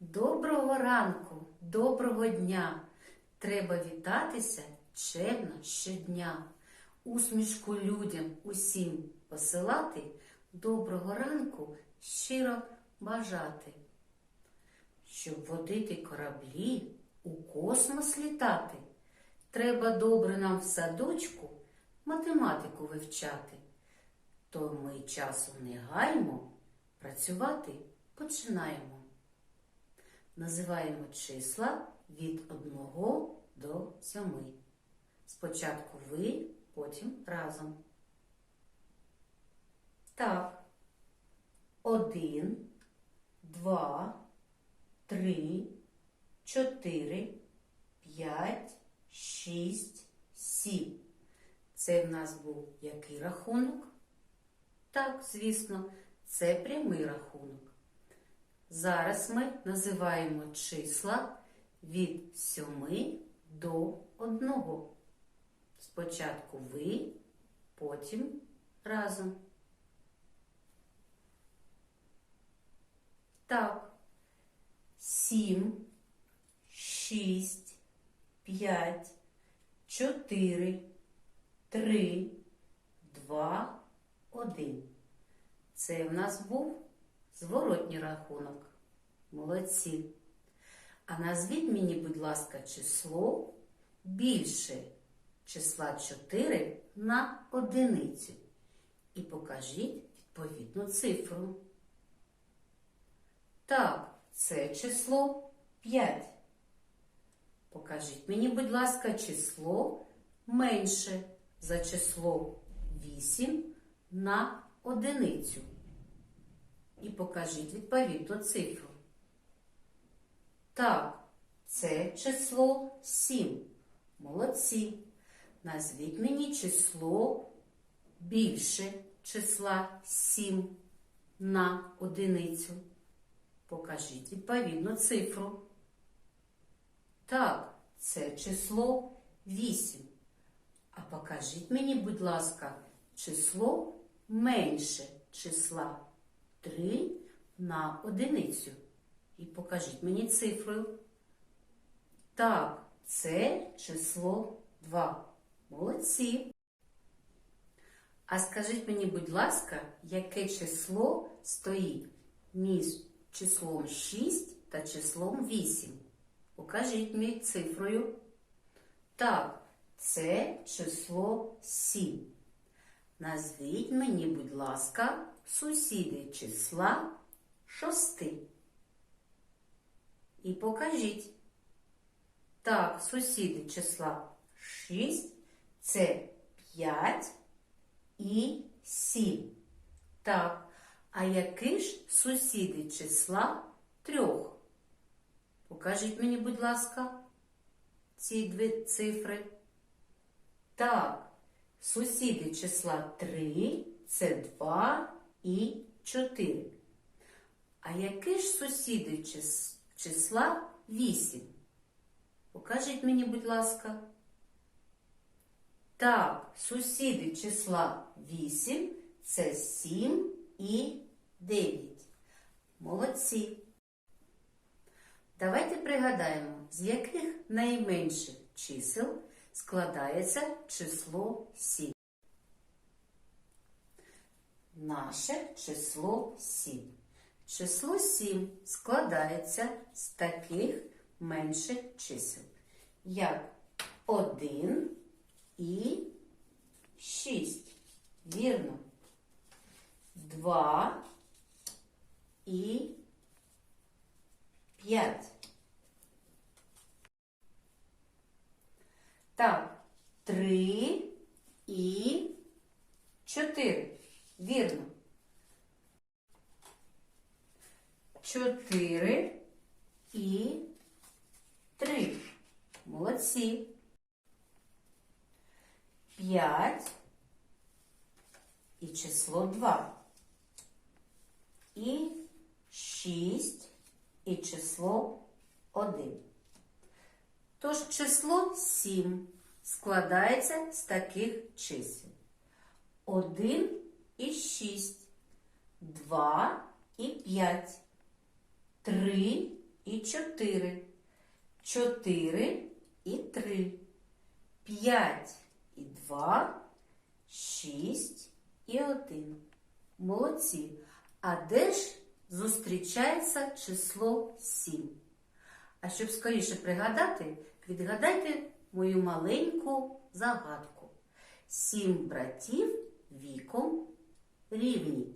Доброго ранку, доброго дня. Треба вітатися чемно щодня. Усмішку людям усім посилати, доброго ранку щиро бажати. Щоб водити кораблі, у космос літати, треба добре нам в садочку математику вивчати. То ми часу не гаймо, працювати починаємо. Називаємо числа від 1 до 7. Спочатку ви, потім разом. Так. Один, два, три, чотири, п'ять, шість, сім. Це в нас був який рахунок? Так, звісно, це прямий рахунок. Зараз ми називаємо числа від 7 до 1. Спочатку ви, потім разом. Так. 7, 6, 5, 4, 3, 2, 1. Це в нас був зворотній рахунок. Молодці. А назвіть мені, будь ласка, число більше числа 4 на одиницю. І покажіть відповідну цифру. Так, це число 5. Покажіть мені, будь ласка, число менше за число 8 на одиницю. Покажіть відповідну цифру. Так, це число 7. Молодці. Назвіть мені число більше числа 7 на одиницю. Покажіть відповідну цифру. Так, це число 8. А покажіть мені, будь ласка, число менше числа 3 на одиницю. І покажіть мені цифрою. Так, це число 2. Молодці. А скажіть мені, будь ласка, яке число стоїть між числом 6 та числом 8? Покажіть мені цифрою. Так, це число 7. Назвіть мені, будь ласка, сусіди числа 6. І покажіть. Так, сусіди числа 6 це 5 і 7. Так, а які ж сусіди числа 3? Покажіть мені, будь ласка, ці дві цифри. Так, сусіди числа 3 це 2 і 4. А які ж сусіди чис- числа 8? Покажіть мені, будь ласка. Так, сусіди числа 8 це 7 і 9. Молодці. Давайте пригадаємо, з яких найменших чисел складається число 7. Наше число 7. Число 7 складається з таких менших чисел, як 1 і 6. Вірно. 2 і 5. Так, 3 і 4. Вірно. 4 і 3. Молодці. 5 і число 2. І 6 і число 1. Тож число 7 складається з таких чисел. 1 і 6, 2 і 5, 3 і 4. 4 і 3. 5 і 2, 6 і 1. Молодці. А де ж зустрічається число 7? А щоб скоріше пригадати, відгадайте мою маленьку загадку. Сім братів віком рівні,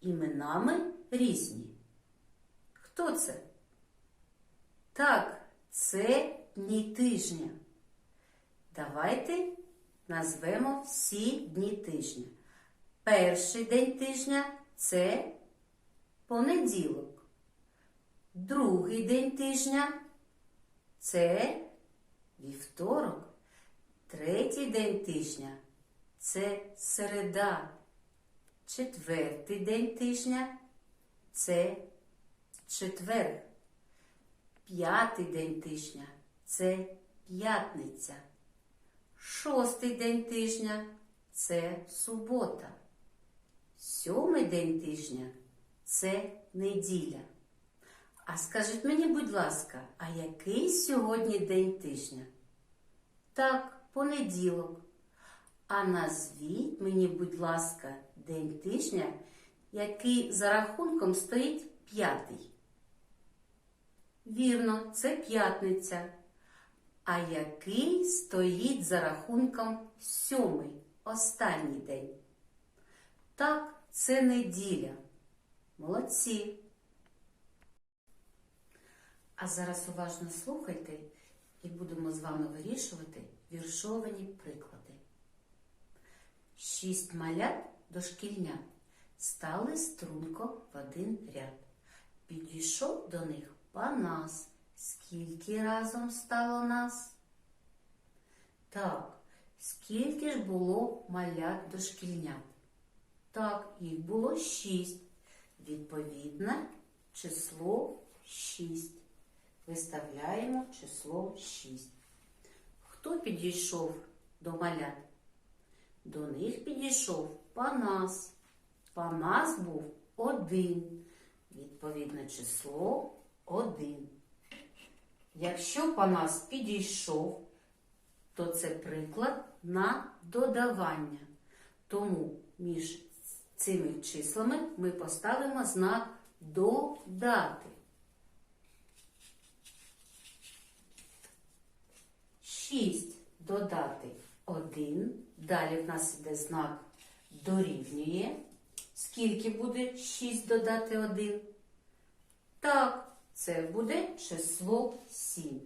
іменами різні. Хто це? Так, це дні тижня. Давайте назвемо всі дні тижня. Перший день тижня це понеділок. Другий день тижня це вівторок. Третій день тижня це середа. Четвертий день тижня це четвер. П'ятий день тижня це п'ятниця. Шостий день тижня це субота. Сьомий день тижня це неділя. А скажіть мені, будь ласка, а який сьогодні день тижня? Так, понеділок. А назвіть мені, будь ласка, день тижня, який за рахунком стоїть п'ятий. Вірно, це п'ятниця. А який стоїть за рахунком сьомий, останній день? Так, це неділя. Молодці. А зараз уважно слухайте і будемо з вами вирішувати віршовані приклади. Шість малят дошкільнят стали струнко в один ряд. Підійшов до них Панас. Скільки разом стало нас? Так, скільки ж було малят дошкільнят? Так, їх було шість. Відповідне число шість. Виставляємо число шість. Хто підійшов до малят? До них підійшов Панас. Панас був один. Відповідне число один. Якщо Панас підійшов, то це приклад на додавання. Тому між цими числами ми поставимо знак додати. Шість додати один. Далі в нас іде знак дорівнює. Скільки буде 6 додати 1? Так, це буде число 7.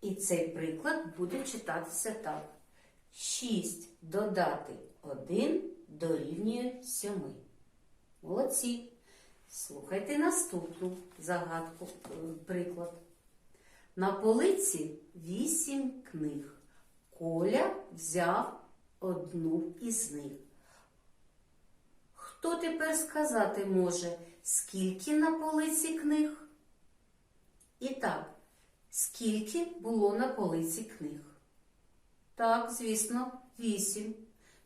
І цей приклад буде читатися так. 6 додати 1 дорівнює 7. Молодці. Слухайте наступну загадку, е, приклад. На полиці 8 книг. Коля взяв одну із них. Хто тепер сказати може, скільки на полиці книг? І так, скільки було на полиці книг? Так, звісно, вісім.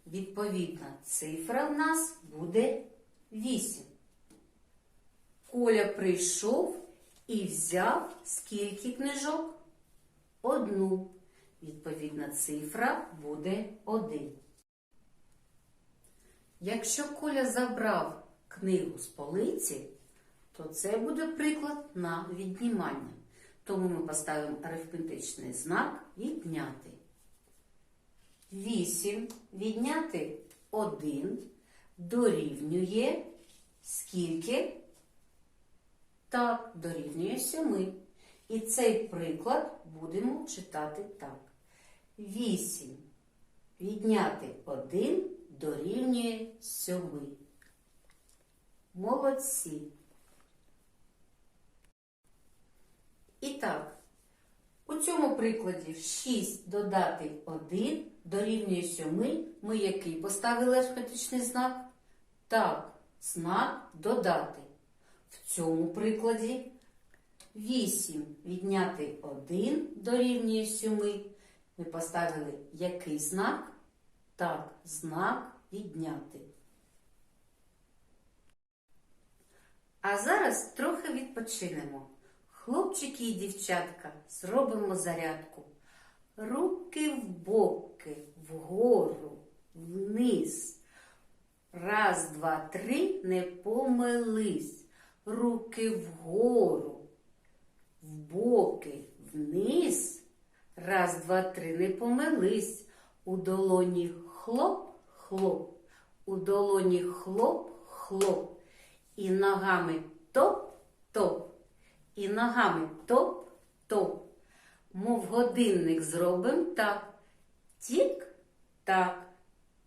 Відповідна цифра в нас буде вісім. Коля прийшов і взяв скільки книжок? Одну. Відповідна цифра буде один. Якщо Коля забрав книгу з полиці, то це буде приклад на віднімання. Тому ми поставимо арифметичний знак відняти. 8 відняти 1 дорівнює скільки? Так, дорівнює 7. І цей приклад будемо читати так. 8 відняти 1 дорівнює 7. Молодці. І так, у цьому прикладі 6 додати 1 дорівнює 7. Ми який поставили арифметичний знак? Так, знак додати. В цьому прикладі 8 відняти 1 дорівнює 7. Ми поставили який знак? Так, знак відняти. А зараз трохи відпочинемо. Хлопчики і дівчатка, зробимо зарядку. Руки в боки, вгору, вниз. Раз, два, три, не помились. Руки вгору, в боки, вниз. Раз, два, три, не помились. У долоні хлоп, хлоп, у долоні хлоп, хлоп. І ногами топ, топ, і ногами топ, топ. Мов годинник зробим так. Тік, так,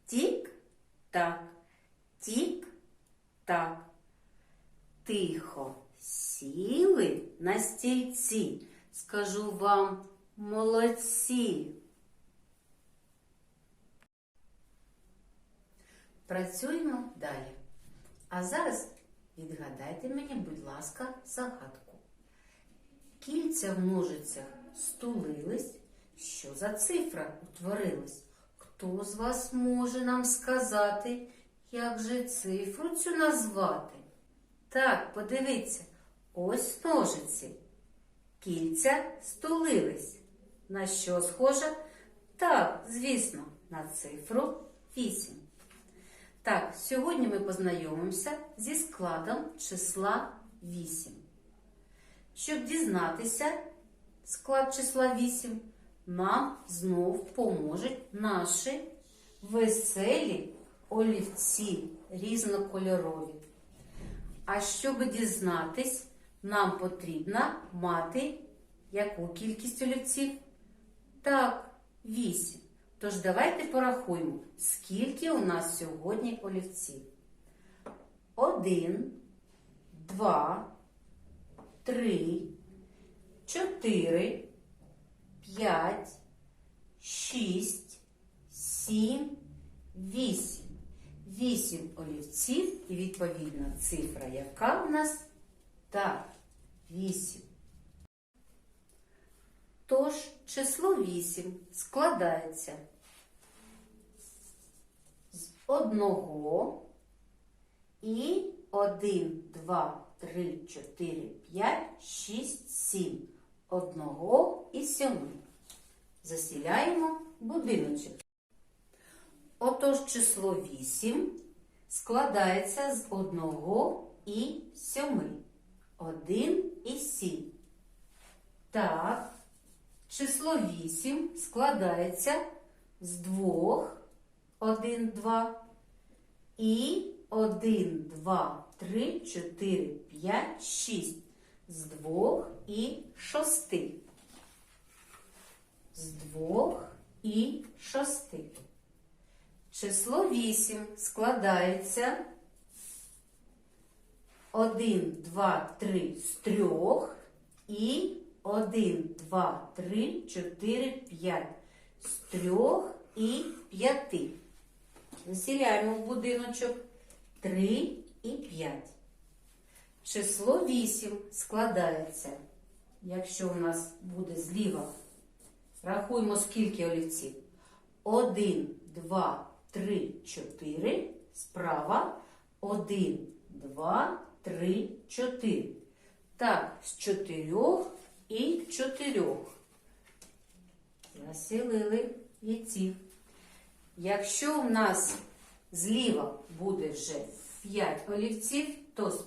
тік, так, тік, так. Тихо сіли на стільці. Скажу вам молодці. Працюємо далі. А зараз відгадайте мені, будь ласка, загадку. Кільця в ножицях стулились. Що за цифра утворилась? Хто з вас може нам сказати, як же цифру цю назвати? Так, подивіться, ось ножиці. Кільця стулились. На що схоже? Так, звісно, на цифру 8. Так, сьогодні ми познайомимося зі складом числа 8. Щоб дізнатися склад числа 8, нам знов поможуть наші веселі олівці різнокольорові. А щоб дізнатись, нам потрібно мати яку кількість олівців? Так, 8. Тож давайте порахуємо, скільки у нас сьогодні олівців. Один, два, три, чотири, п'ять, шість, сім, вісім. Вісім олівців і відповідна цифра, яка в нас? Так, вісім. Тож число 8 складається одного і 1, 2, 3, 4, 5, 6, 7. Одного і сьоми. Засіляємо будиночок. Отож число 8 складається з одного і сьоми. 1 і 7. Так. Число 8 складається з двох, 1, 2 і 1, 2, 3, 4, 5, 6. З двох і шести. З двох і шести. Число 8 складається 1, 2, 3 з трьох і 1, 2, 3, 4, 5. З трьох і п'яти. Засіляємо в будиночок 3 і 5. Число 8 складається, якщо у нас буде зліва, рахуємо скільки олівців. 1, 2, 3, 4. Справа 1, 2, 3, 4. Так, з чотирьох і чотирьох. Заселили яйців. Якщо у нас зліва буде вже 5 олівців, то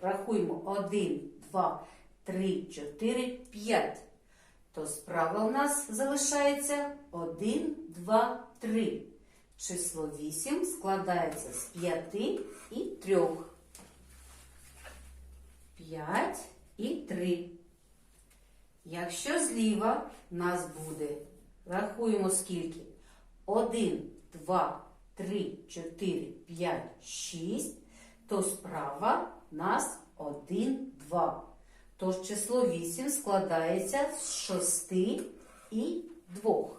рахуємо 1, 2, 3, 4, 5. То справа у нас залишається 1, 2, 3. Число 8 складається з 5 і 3. 5 і 3. Якщо зліва в нас буде, рахуємо скільки? 1, 2, 3, 4, 5, 6, то справа нас 1, 2. Тож число 8 складається з 6 і 2.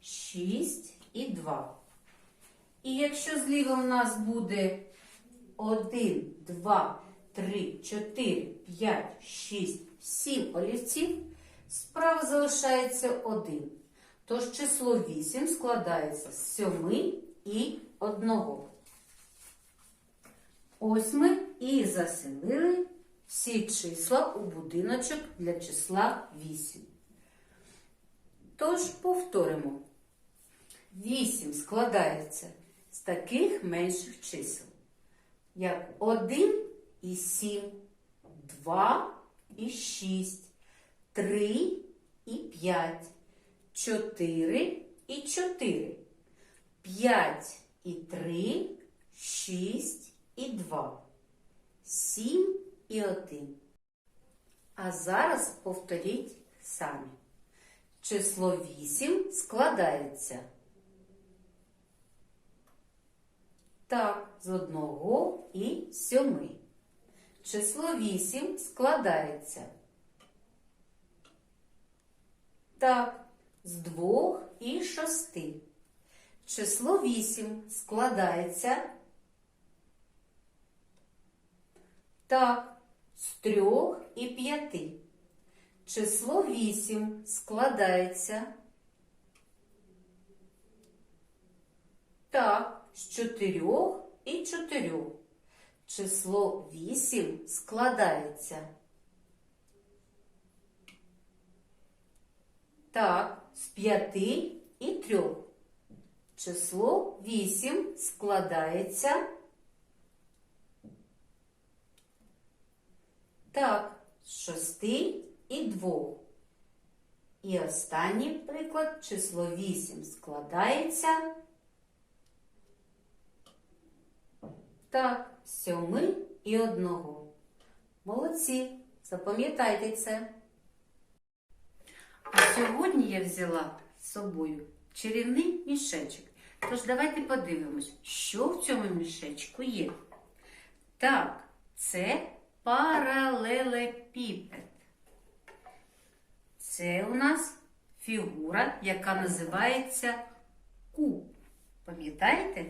6 і 2. І якщо зліва в нас буде 1, 2, 3, 4, 5, 6, 7 олівців, справа залишається 1. Тож число 8 складається з 7 і 1. Ось ми і заселили всі числа у будиночок для числа 8. Тож повторимо. 8 складається з таких менших чисел, як 1 і 7, 2 і 6, 3 і 5, 4 і 4, 5 і 3, 6 і 2, 7 і 1. А зараз повторіть самі. Число 8 складається. Так, з одного і сьоми. Число 8 складається. Так, з двох і шести. Число 8 складається. Так, з трьох і п'яти. Число 8 складається. Так, з чотирьох і чотирьох. Число 8 складається. Так, з п'яти і трьох. Число 8 складається. Так, з шести і двох. І останній приклад число 8 складається. Так, з сьоми і одного. Молодці, запам'ятайте це. Сьогодні я взяла з собою чарівний мішечок. Тож давайте подивимось, що в цьому мішечку є. Так, це паралелепіпед. Це у нас фігура, яка називається куб. Пам'ятаєте?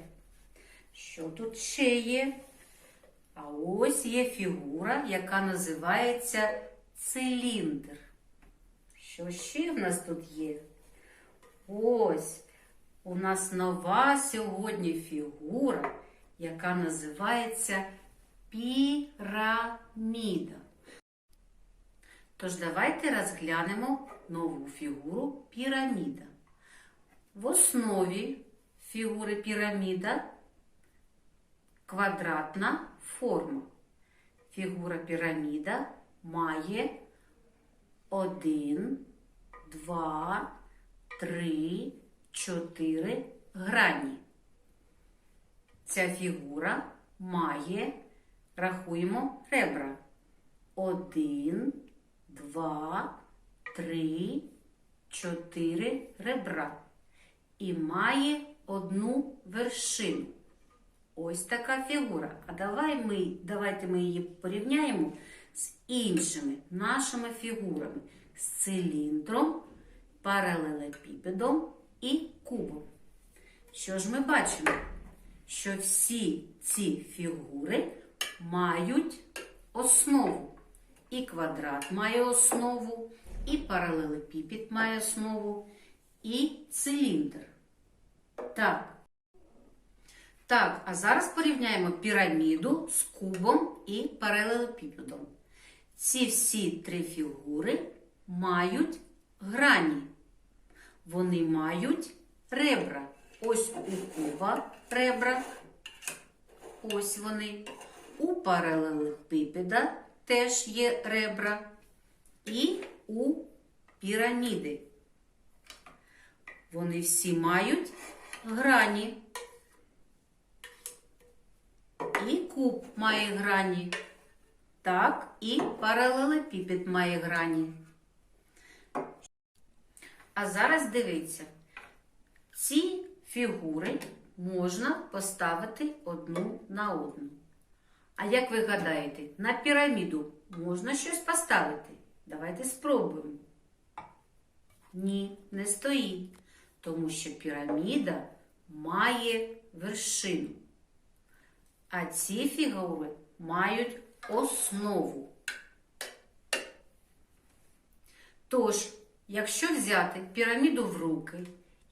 Що тут ще є? А ось є фігура, яка називається циліндр. Що ще в нас тут є? Ось у нас нова сьогодні фігура, яка називається піраміда. Тож давайте розглянемо нову фігуру піраміда. В основі фігури піраміда квадратна форма. Фігура піраміда має 1, 2, 3, 4 грані. Ця фігура має, рахуємо ребра. 1, 2, 3, 4 ребра. І має одну вершину. Ось така фігура. А давай ми, давайте ми її порівняємо з іншими нашими фігурами. З циліндром, паралелепіпедом і кубом. Що ж ми бачимо? Що всі ці фігури мають основу. І квадрат має основу, і паралелепіпед має основу, і циліндр. Так. Так, а зараз порівняємо піраміду з кубом і паралелепіпедом. Ці всі три фігури мають грані. Вони мають ребра. Ось у куба ребра. Ось вони. У паралелепіпеда теж є ребра. І у піраміди. Вони всі мають грані. І куб має грані. Так, і паралелепіпед має грані. А зараз дивіться, ці фігури можна поставити одну на одну. А як ви гадаєте, на піраміду можна щось поставити? Давайте спробуємо. Ні, не стоїть, тому що піраміда має вершину. А ці фігури мають основу. Тож, якщо взяти піраміду в руки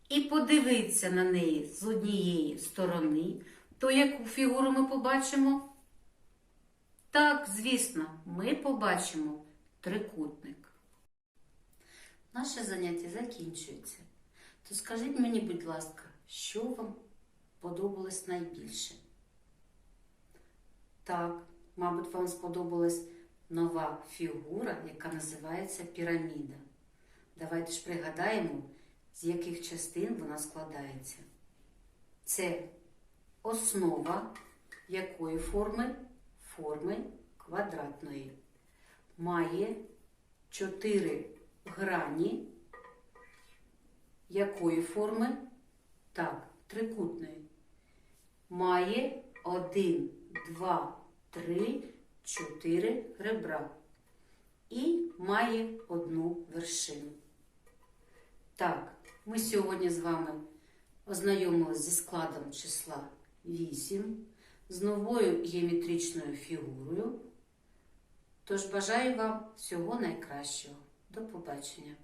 і подивитися на неї з однієї сторони, то яку фігуру ми побачимо? Так, звісно, ми побачимо трикутник. Наше заняття закінчується. То скажіть мені, будь ласка, що вам подобалось найбільше? Так, мабуть, вам сподобалась нова фігура, яка називається піраміда. Давайте ж пригадаємо, з яких частин вона складається. Це основа якої форми? Форми квадратної. Має чотири грані якої форми? Так, трикутної. Має один, два, три, чотири ребра. І має одну вершину. Так, ми сьогодні з вами ознайомилися зі складом числа 8, з новою геометричною фігурою. Тож бажаю вам всього найкращого. До побачення!